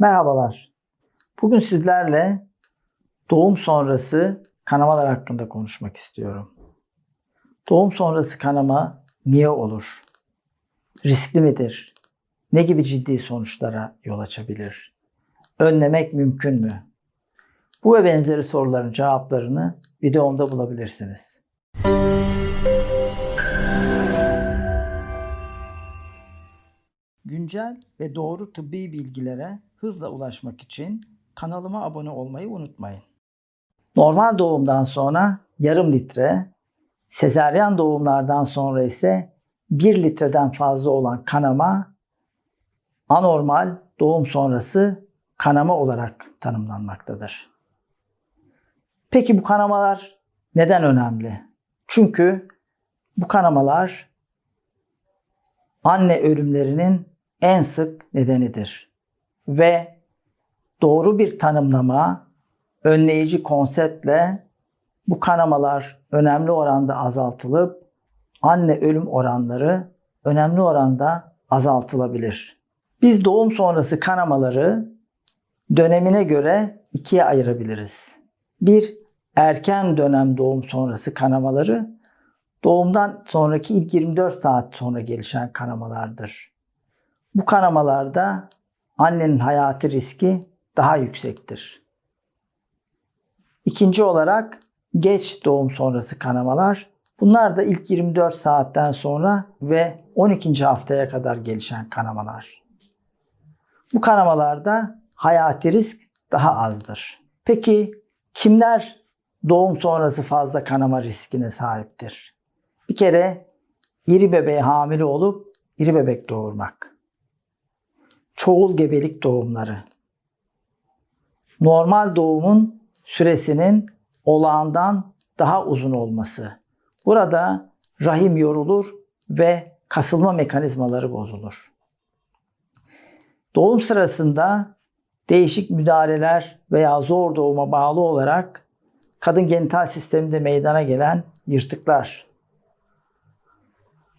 Merhabalar. Bugün sizlerle doğum sonrası kanamalar hakkında konuşmak istiyorum. Doğum sonrası kanama niye olur? Riskli midir? Ne gibi ciddi sonuçlara yol açabilir? Önlemek mümkün mü? Bu ve benzeri soruların cevaplarını videomda bulabilirsiniz. Güncel ve doğru tıbbi bilgilere hızla ulaşmak için kanalıma abone olmayı unutmayın. Normal doğumdan sonra yarım litre, sezaryen doğumlardan sonra ise 1 litreden fazla olan kanama anormal doğum sonrası kanama olarak tanımlanmaktadır. Peki bu kanamalar neden önemli? Çünkü bu kanamalar anne ölümlerinin en sık nedenidir. Ve doğru bir tanımlama, önleyici konseptle bu kanamalar önemli oranda azaltılıp anne ölüm oranları önemli oranda azaltılabilir. Biz doğum sonrası kanamaları dönemine göre ikiye ayırabiliriz. Bir, erken dönem doğum sonrası kanamaları doğumdan sonraki ilk 24 saat sonra gelişen kanamalardır. Bu kanamalarda annenin hayati riski daha yüksektir. İkinci olarak geç doğum sonrası kanamalar. Bunlar da ilk 24 saatten sonra ve 12. haftaya kadar gelişen kanamalar. Bu kanamalarda hayati risk daha azdır. Peki kimler doğum sonrası fazla kanama riskine sahiptir? Bir kere iri bebeğe hamile olup iri bebek doğurmak. Çoğul gebelik doğumları. Normal doğumun süresinin olağandan daha uzun olması. Burada rahim yorulur ve kasılma mekanizmaları bozulur. Doğum sırasında değişik müdahaleler veya zor doğuma bağlı olarak kadın genital sisteminde meydana gelen yırtıklar.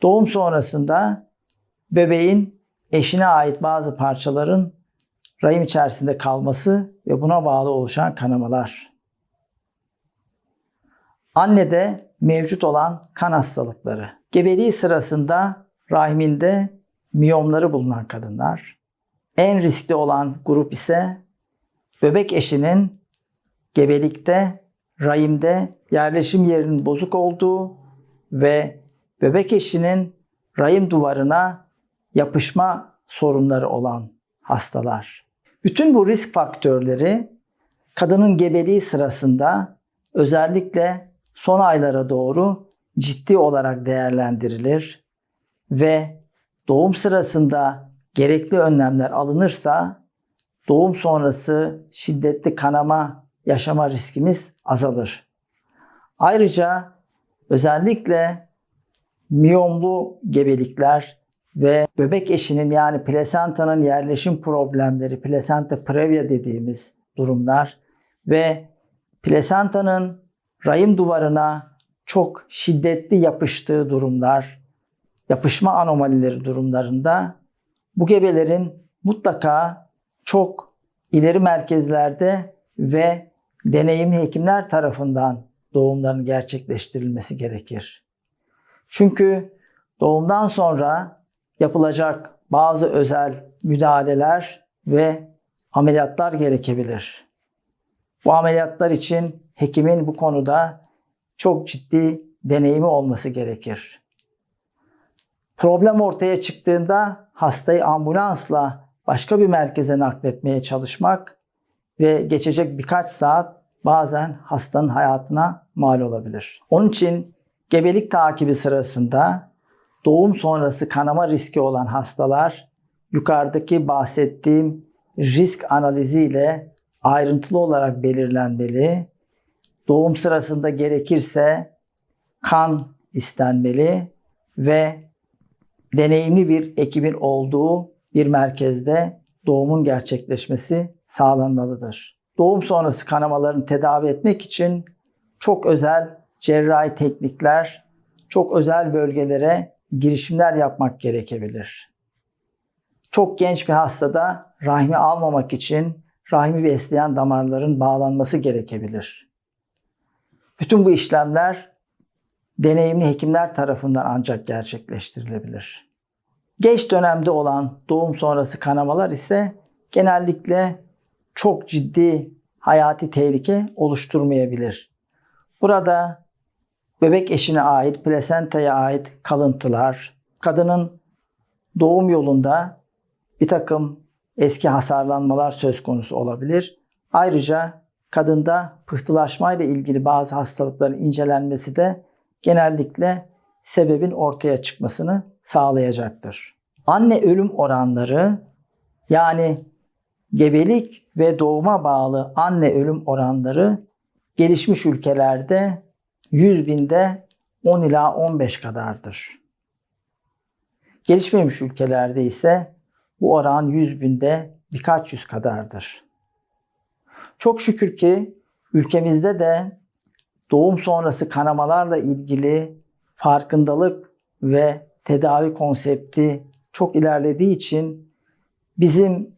Doğum sonrasında bebeğin eşine ait bazı parçaların rahim içerisinde kalması ve buna bağlı oluşan kanamalar. Annede mevcut olan kan hastalıkları. Gebeliği sırasında rahiminde miyomları bulunan kadınlar. En riskli olan grup ise bebek eşinin gebelikte rahimde yerleşim yerinin bozuk olduğu ve bebek eşinin rahim duvarına yapışma sorunları olan hastalar. Bütün bu risk faktörleri kadının gebeliği sırasında özellikle son aylara doğru ciddi olarak değerlendirilir ve doğum sırasında gerekli önlemler alınırsa doğum sonrası şiddetli kanama yaşama riskimiz azalır. Ayrıca özellikle miyomlu gebelikler ve bebek eşinin yani plasentanın yerleşim problemleri, plasenta previa dediğimiz durumlar ve plasentanın rahim duvarına çok şiddetli yapıştığı durumlar, yapışma anomalileri durumlarında bu gebelerin mutlaka çok ileri merkezlerde ve deneyimli hekimler tarafından doğumların gerçekleştirilmesi gerekir. Çünkü doğumdan sonra yapılacak bazı özel müdahaleler ve ameliyatlar gerekebilir. Bu ameliyatlar için hekimin bu konuda çok ciddi deneyimi olması gerekir. Problem ortaya çıktığında hastayı ambulansla başka bir merkeze nakletmeye çalışmak ve geçecek birkaç saat bazen hastanın hayatına mal olabilir. Onun için gebelik takibi sırasında doğum sonrası kanama riski olan hastalar yukarıdaki bahsettiğim risk analiziyle ayrıntılı olarak belirlenmeli. Doğum sırasında gerekirse kan istenmeli ve deneyimli bir ekibin olduğu bir merkezde doğumun gerçekleşmesi sağlanmalıdır. Doğum sonrası kanamalarını tedavi etmek için çok özel cerrahi teknikler, çok özel bölgelere girişimler yapmak gerekebilir. Çok genç bir hastada rahmi almamak için rahmi besleyen damarların bağlanması gerekebilir. Bütün bu işlemler deneyimli hekimler tarafından ancak gerçekleştirilebilir. Geç dönemde olan doğum sonrası kanamalar ise genellikle çok ciddi hayati tehlike oluşturmayabilir. Burada bebek eşine ait, plasentaya ait kalıntılar, kadının doğum yolunda bir takım eski hasarlanmalar söz konusu olabilir. Ayrıca kadında pıhtılaşma ile ilgili bazı hastalıkların incelenmesi de genellikle sebebin ortaya çıkmasını sağlayacaktır. Anne ölüm oranları yani gebelik ve doğuma bağlı anne ölüm oranları gelişmiş ülkelerde 100 binde 10 ila 15 kadardır. Gelişmemiş ülkelerde ise bu oran 100 binde birkaç yüz kadardır. Çok şükür ki ülkemizde de doğum sonrası kanamalarla ilgili farkındalık ve tedavi konsepti çok ilerlediği için bizim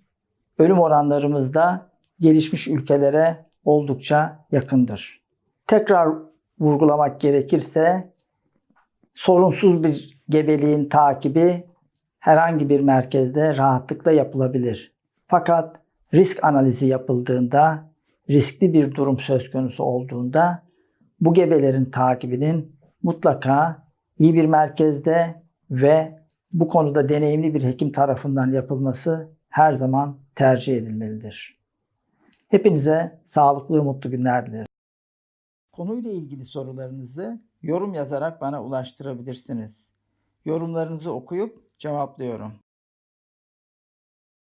ölüm oranlarımız da gelişmiş ülkelere oldukça yakındır. Tekrar vurgulamak gerekirse sorunsuz bir gebeliğin takibi herhangi bir merkezde rahatlıkla yapılabilir. Fakat risk analizi yapıldığında, riskli bir durum söz konusu olduğunda bu gebelerin takibinin mutlaka iyi bir merkezde ve bu konuda deneyimli bir hekim tarafından yapılması her zaman tercih edilmelidir. Hepinize sağlıklı ve mutlu günler dilerim. Konuyla ilgili sorularınızı yorum yazarak bana ulaştırabilirsiniz. Yorumlarınızı okuyup cevaplıyorum.